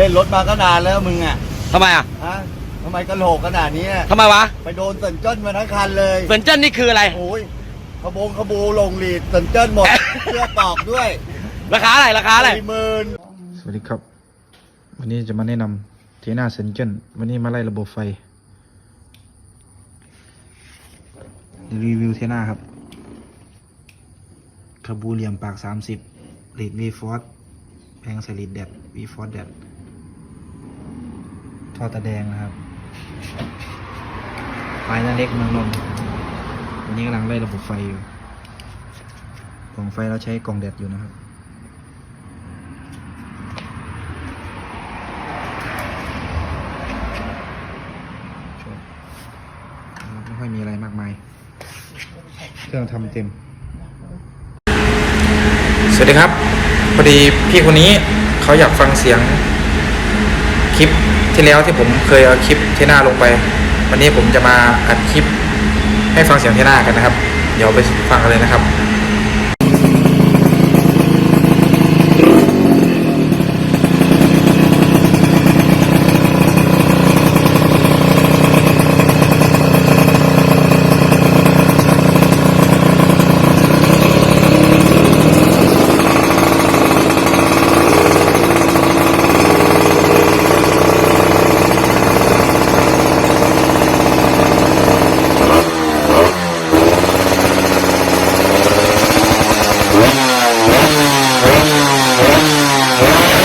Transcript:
เล่นรถมาก็นานแล้วมึงอะทำไมอะฮะทำไมกระโหลกขนาดนี้อะทำไมวะไปโดนสันเจิ้นมาทั้งคันเลยเซินเจิ้นนี่คืออะไร โอ้ยขบงขบูลงหลีดสันเจิ้นหมด เสื้อตอกด้วยราคาอะไรราคาอะไรสี่หมื่นสวัสดีครับ วันนี้จะมาแนะนำเทน่าเซนเจนวันนี้มาไล่ระบบไฟ รีวิวเทน่าครับคาบูเหลี่ยมปาก 30ลีดวีฟอสแพงใส่ลีดแดดวีฟอสแดด ท่อตาแดงนะครับไฟหน้าเล็กเมืองนนท์วันนี้กำลังไล่ระบบไฟอยู่กล่องไฟเราใช้กล่องแดดอยู่นะครับไม่ค่อยมีอะไรมากมาย เครื่องทำเต็ม สวัสดีครับ พอดีพี่คนนี้เขาอยากฟังเสียง ลิปที่แล้วที่ผมเคยเอาคลิปเทน่าลงไป วันนี้ผมจะมาอัดคลิปให้ฟังเสียงเทน่ากันนะครับ เดี๋ยวไปฟังกันเลยนะครับ Yeah.